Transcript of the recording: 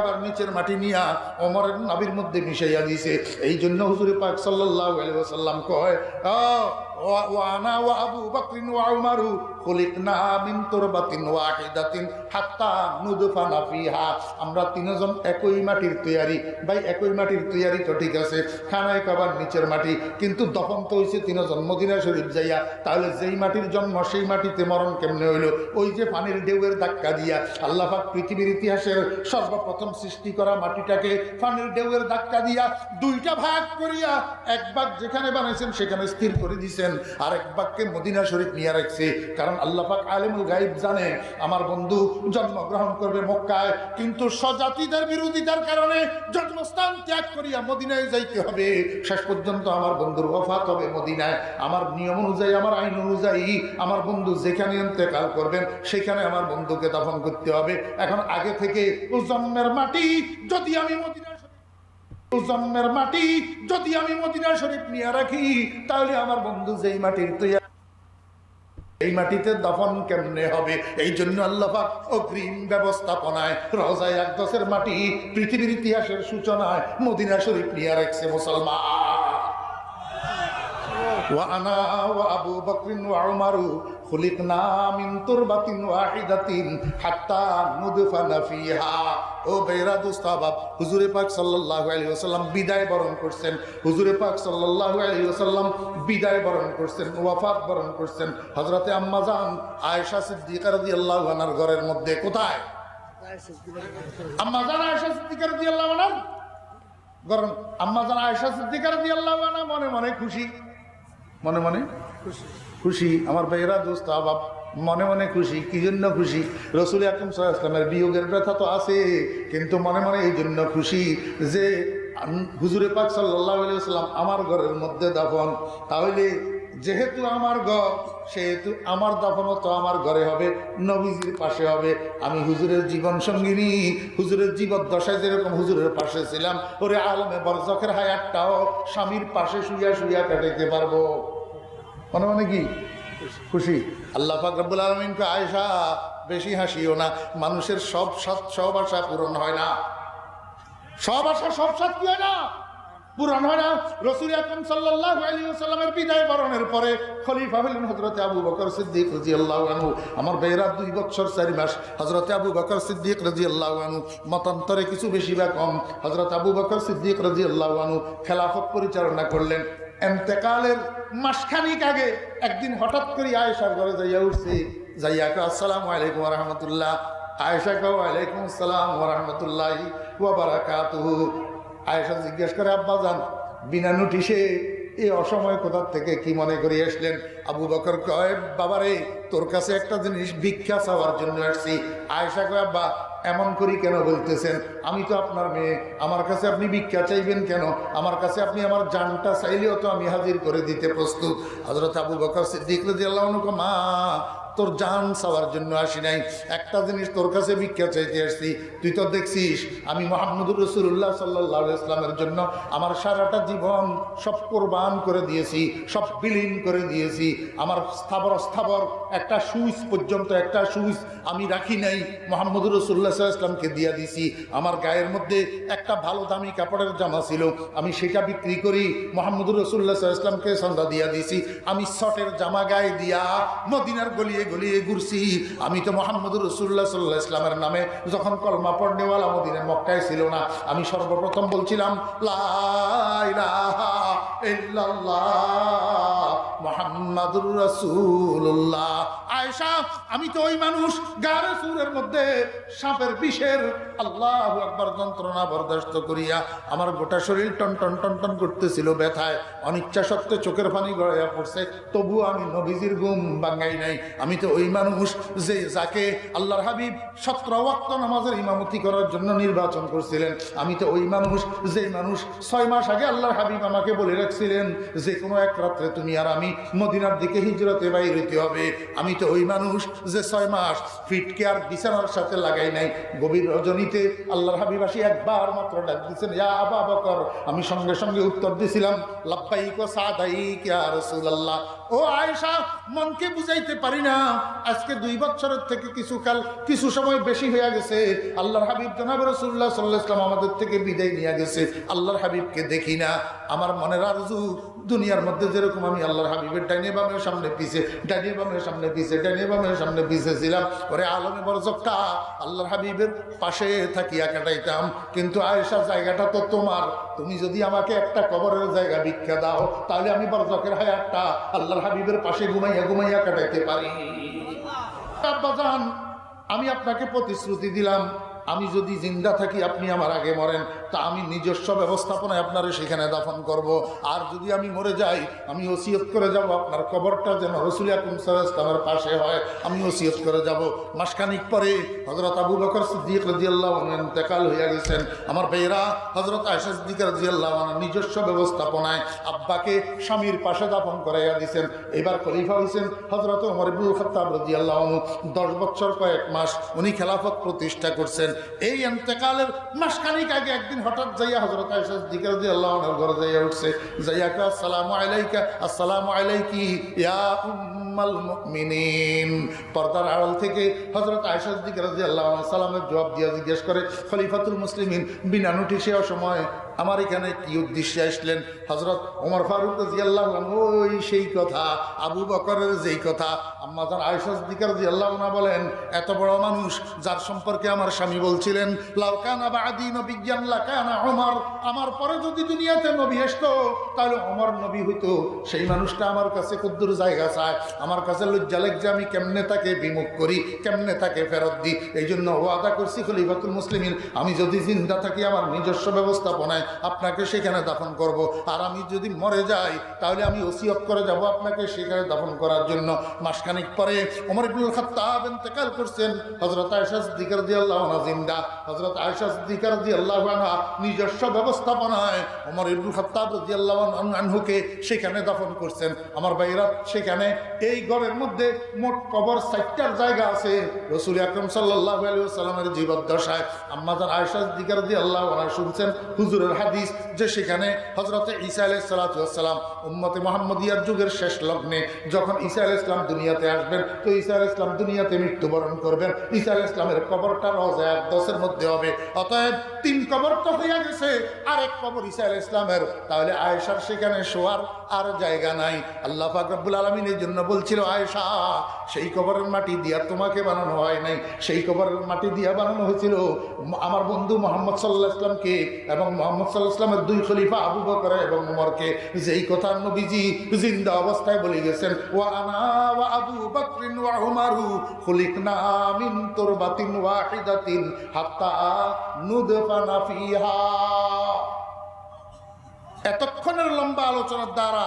আবার নিচের মাটি নিয়া অমর নাবির মধ্যে মিশাইয়া দিছে। এই জন্য হুজুরে পাক সাল্লাল্লাহু আলাইহি ওয়াসাল্লাম কয় ও আনা, ওয়া আবু বকরিন, ওয়া উমারু খুলিকনা মিন ওয়াহিদাতিন হাত্তা নুদফানা ফিহা। আমরা তিনজন একই মাটির তৈয়ারি। ভাই, একই মাটির তৈয়ারি তো ঠিক আছে, খানায় কাবার নিচের মাটি, কিন্তু দফন তো তিনজন মদিনা শরীফ যাইয়া। তাহলে যেই মাটির জন্ম, সেই মাটিতে মরণ কেমনে হইল? ওই যে পানির ঢেউয়ের ধাক্কা দিয়া আল্লাহ পাক পৃথিবীর ইতিহাসের সর্বপ্রথম সৃষ্টি করা মাটিটাকে পানির ঢেউয়ের ধাক্কা দিয়া দুইটা ভাগ করিয়া এক ভাগ যেখানে বানাইছেন, সেখানে স্থির করে দিছেন। আর এক ভাগকে মদিনা শরীফ নিয়ে রাখছে। কারণ আল্লাহ পাক আলিমুল গাইব জানে, আমার বন্ধু জন্মগ্রহণ করবে মক্কায়, কিন্তু স্বজাতিদের বিরোধিতার কারণে জন্মস্থান ত্যাগ করিয়া মদিনায় যাইতে হবে। শেষ পর্যন্ত আমার বন্ধুর ওফাত হবে মদিনায়। আমার নিয়ম অনুযায়ী, আমার আইন অনুযায়ী আমার বন্ধু যেখানে ইন্তেকাল করবেন, সেখানে আমার বন্ধুকে দফন করতে হবে। এখন আগে থেকে জন্মের মাটি যদি আমি মদিনা জন্মের মাটি যদি আমি মদিনা শরীফ নিয়ে রাখি, তাহলে আমার বন্ধু যেই মাটির তৈরি এই মাটিতে দফন কেমনে হবে এই জন্য আল্লাহাক অগ্রিম ব্যবস্থাপনায় রজায় আকদসের মাটি পৃথিবীর ইতিহাসের সূচনায় মদিনা শরীফ নিয়ে রাখছে মুসলমান وأنا وأبو بكر وعمر خلقنا من تربة واحدة حتى ندفن فيها ও বেরা দুস্তাবাব হুজুরে পাক সাল্লাল্লাহু আলাইহি ওয়াসাল্লাম বিদায় বরণ করছেন। হুজুরে পাক সাল্লাল্লাহু আলাইহি ওয়াসাল্লাম বিদায় বরণ করছেন ওয়াফাত বরণ করছেন। হজরতে আম্মা জান আয়েশা সিদ্দিকা রাদিয়াল্লাহু আনহার ঘরের মধ্যে কোথায়? আম্মা জান আয়েশা গরম জান আয়েশা আনহা মনে মনে খুশি। মনে মনে? খুশি। আমার ভাইয়েরা দোস্ত আবাব মনে মনে খুশি, কি জন্য খুশি? রসুল আকরম সাল্লামের বিয়োগের ব্যথা তো আছে, কিন্তু মনে মনে এই জন্য খুশি যে হুজুরে পাক সাল্লাহ সাল্লাম আমার ঘরের মধ্যে দাফন। তাহলে যেহেতু আমার ঘর, সেহেতু আমার দাফনও তো আমার ঘরে হবে, নবীজির পাশে হবে। আমি হুজুরের জীবন সঙ্গিনী, হুজুরের জীবদ্দশায় যেরকম হুজুরের পাশে ছিলাম, ওরে আলমে বরজখের হায়াতটাও স্বামীর পাশে শুইয়া শুইয়া কাটাইতে পারব। মনে মনে কি? খুশি। আল্লাহ পাক রব্বুল আলমিনকে আয়সা বেশি হাসিও না। মানুষের সব সাত, সব আশা পূরণ হয় না। সব আশা, সব সাত কি হয় না? পূরণ হয় না। রসুল আকরম সাল্লাল্লাহু আলাইহি ওয়াসাল্লামের বিদায় বরণের পরে খলিফা হলেন হযরতে আবু বকর সিদ্দিক রাদিয়াল্লাহু আনহু। আমার বেয়েরা দুই বছর, চারি মাস হযরতে আবু বকর সিদ্দিক রাদিয়াল্লাহু আনহু। মতান্তরে কিছু বেশি বা কম, হযরত আবু বকর সিদ্দিক রাদিয়াল্লাহু আনহু খেলাফত পরিচালনা করলেন। এন্তেকালের মাসখানিক আগে একদিন হঠাৎ করে আয়েশার ঘরে যাইয়া উঠছে। যাইয়া কে আসসালামু আলাইকুম রহমতুল্লাহ। আয়েশা কে ওয়ালাইকুম আসসালাম রহমতুল্লাহ ওয়া আয়েশা জিজ্ঞেস করে, আব্বা যান বিনা নোটিশে এই অসময় কোথার থেকে কি মনে করে আসলেন? আবু বকর কয়, বাবারে, তোর কাছে একটা জিনিস ভিক্ষা চাওয়ার জন্য আসছি। আয়সা কয়, আব্বা, এমন করি কেন বলতেছেন? আমি তো আপনার মেয়ে। আমার কাছে আপনি ভিক্ষা চাইবেন কেন? আমার কাছে আপনি আমার জানটা চাইলেও তো আমি হাজির করে দিতে প্রস্তুত। হজরত আবু বকর সিদ্দিক মা তোর জান চাওয়ার জন্য আসি নাই। একটা জিনিস তোর কাছে ভিক্ষা চাইতে আসছি, তুই তো দেখছিস, আমি মোহাম্মদুর রসুল্লাহ সাল্লাহ ইসলামের জন্য আমার সারাটা জীবন সব কোরবান করে দিয়েছি, সব বিলীন করে দিয়েছি। আমার স্থাবর স্থাবর একটা সুইচ পর্যন্ত একটা সুইচ আমি রাখি নাই, মোহাম্মদুর রসুল্লাহ ইসলামকে দিয়ে দিছি। আমার গায়ের মধ্যে একটা ভালো দামি কাপড়ের জামা ছিল, আমি সেটা বিক্রি করি, মোহাম্মদুর রসুল্লাহ ইসলামকে সন্ধ্যা দিয়া দিছি। আমি শটের জামা গায়ে দিয়া মদিনার গলিয়ে গলিয়ে ঘুরছি। আমি তো মোহাম্মদুর রসুল্লাহ সাল্লাহ ইসলামের নামে যখন কলমা পড়নেওয়ালা মদিনের মক্কায় ছিল না, আমি সর্বপ্রথম বলছিলাম লাইলা ইল্লাল্লাহ। মোহাম্মদুর রসুল্লাহ আমি তো ওই মানুষ, গারে সুরের মধ্যে সাপের বিষের আল্লাহ যন্ত্রণা বরদাস্ত করিয়া আমার গোটা শরীর টন টন টন টন করতেছিল ব্যথায়। অনিচ্ছা সত্ত্বে চোখের পানি গড়াইয়া পড়ছে, তবুও আমি নবীজির ঘুম ভাঙ্গাই নাই। আমি তো ওই মানুষ যে যাকে আল্লাহর হাবিব সত্র ওয়াক্ত নামাজের ইমামতি করার জন্য নির্বাচন করছিলেন। আমি তো ওই মানুষ যে মানুষ ছয় মাস আগে আল্লাহর হাবিব আমাকে বলে রাখছিলেন যে কোনো এক রাত্রে তুমি আর আমি মদিনার দিকে হিজরতে হইতে হবে। আমি তো ওই মানুষ যে ছয় মাস ফিটকে আর বিছানার সাথে লাগাই নাই। গভীর রজনীতে আল্লাহর হাবিবাসী একবার মাত্র ডাক দিচ্ছেন ইয়া আবা বকর। আমি সঙ্গে সঙ্গে উত্তর দিছিলাম কাদাই সাদাইক ইয়া রাসূলুল্লাহ। ও আয়েশা, মনকে বুঝাইতে পারি না। আজকে দুই বছরের থেকে কিছু কাল, কিছু সময় বেশি হয়ে গেছে। আল্লাহর হাবিব জনাব রসুল্লাহ সাল্লাহ ইসলাম আমাদের থেকে বিদায় নিয়ে গেছে। আল্লাহর হাবিবকে দেখি না। আমার মনের আরজু দুনিয়ার মধ্যে যেরকম আমি আল্লাহর হাবিবের ডাইনে বামের সামনে পিছে, ডাইনে বামের সামনে পিছে, ডাইনে বামের সামনে পিছে ছিলাম ওরে আলমে বরজকটা আল্লাহর হাবিবের পাশে থাকিয়া কাটাইতাম। কিন্তু আয়েশা জায়গাটা তো তোমার। তুমি যদি আমাকে একটা কবরের জায়গা ভিক্ষা দাও, তাহলে আমি বরজকের হায়াতটা আল্লাহর হাবিবের পাশে ঘুমাইয়া ঘুমাইয়া কাটাইতে পারি। আব্বাজান আমি আপনাকে প্রতিশ্রুতি দিলাম, আমি যদি জিন্দা থাকি আপনি আমার আগে মরেন। তা আমি নিজস্ব ব্যবস্থাপনায় আপনারে সেখানে দাফন করব। আর যদি আমি মরে যাই, আমি ওসিয়ত করে যাব। আপনার কবরটা যেন রসুল আকুম ইসলামের পাশে হয়, আমি ওসিয়ত করে যাব। মাসখানিক পরে হজরত আবু বকর সিদ্দিক রাজিয়াল্লাহ ইন্তেকাল হইয়া গেছেন। আমার বেয়েরা হজরত আয়সা সিদ্দিক রাজিয়াল্লাহ নিজস্ব ব্যবস্থাপনায় আব্বাকে স্বামীর পাশে দাফন করাইয়া দিয়েছেন এবার খলিফা হয়েছেন হজরত ওমর ইবুল খত্তাব রাজিয়াল্লাহ দশ বছর কয়েক মাস উনি খেলাফত প্রতিষ্ঠা করছেন। এই এন্তেকালের মাসখানিক আগে একদিন হঠাৎ যাইয়া হজরত আয়সা সিদ্দিক রাজিয়াল্লাহ ঘরে যাইয়া উঠছে, যাইয়া আসসালামু আলাইকা, আসসালামু আলাইকি ইয়া উম্মাল মুমিনিন। পর্দার আড়াল থেকে হজরত আয়সা সিদ্দিক আল্লাহ সালামের জবাব দিয়া জিজ্ঞেস করে, খলিফাতুল মুসলিমিন, বিনা নোটিশে সময় আমার এখানে কি উদ্দেশ্যে আসলেন? হজরত ওমর ফারুক রাজিয়াল্লাহু আনহু, ওই সেই কথা, আবু বকরের যেই কথা আম্মাজান আয়সা সিদ্দিক রাজিয়াল্লাহু আনহা বলেন, এত বড় মানুষ যার সম্পর্কে আমার স্বামী বলছিলেন লাউকানা বাদি নবিজ্ঞান লাকানা ওমর, আমার পরে যদি দুনিয়াতে নবী আসতো, তাহলে ওমর নবী হইতো। সেই মানুষটা আমার কাছে কুদ্দুর জায়গা চায়। আমার কাছে লজ্জা লাগছে, আমি কেমনে তাকে বিমুখ করি, কেমনে তাকে ফেরত দিই? এই জন্য ওয়াদা করছি খলিফাতুল মুসলিমিন, আমি যদি জিন্দা থাকি আমার নিজস্ব ব্যবস্থাপনায় আপনাকে সেখানে দাফন করব। আর আমি যদি মরে যাই, তাহলে আমি ওসিয়ত করে যাব আপনাকে সেখানে দাফন করার জন্য। মাসখানিক পরে ওমর ইবনুল খাত্তাব ইন্তেকাল করছেন। হযরত আয়েশা সিদ্দিকা রাদিয়াল্লাহু আনহা জিন্দা। হযরত আয়েশা সিদ্দিকা রাদিয়াল্লাহু আনহা নিজস্ব ব্যবস্থাপনায় ওমর ইবনুল খাত্তাব রাদিয়াল্লাহু আনহুকে সেখানে দাফন করছেন। আমার ভাইরা সেখানে এই ঘরের মধ্যে মোট কবর সাইটটার জায়গা আছে। রসুল আকরম সাল্লাহ আলী সাল্লামের জীবদ্দশায়। আম্মাজান আয়েশা সিদ্দিকা রাদিয়াল্লাহু আনহা শুনছেন, হুজুরের হাদিস যে সেখানে হজরতে ঈসা আলাইহিস সালাতাম উম্মতে মোহাম্মদিয়ার যুগের শেষ লগ্নে যখন ঈসা আলাইহিস ইসলাম দুনিয়াতে আসবেন, তো ঈসা আলাইহিস ইসলাম দুনিয়াতে মৃত্যুবরণ করবেন। ঈসা আলাইহিস ইসলামের কবরটা রজায় দশের মধ্যে হবে। অতএব তিন কবর তো হইয়া গেছে, আরেক কবর ঈসা আলাইহিস সালামের। তাহলে আয়েশার সেখানে শোয়ার আর জায়গা নাই। আল্লাহ পাক রব্বুল আলামিন এই জন্য বলছিল, আয়েশা, সেই কবরের মাটি দিয়া তোমাকে বানানো হয় নাই। সেই কবরের মাটি দিয়া বানানো হয়েছিল আমার বন্ধু মোহাম্মদ সাল্লাহ ইসলামকে এবং মোহাম্মদ সাল্লাহ ইসলামের দুই খলিফা আবু বকর এবং উমরকে। যেই কথা নবীজি জিন্দা অবস্থায় বলে গেছেন, ওয়া আনা ওয়া আবু বকরিন ওয়া উমারু খুলিকনা মিন তুরবাতিন ওয়াহিদাতিন হাত্তা নুদফানা ফিহা এতক্ষণের লম্বা আলোচনার দ্বারা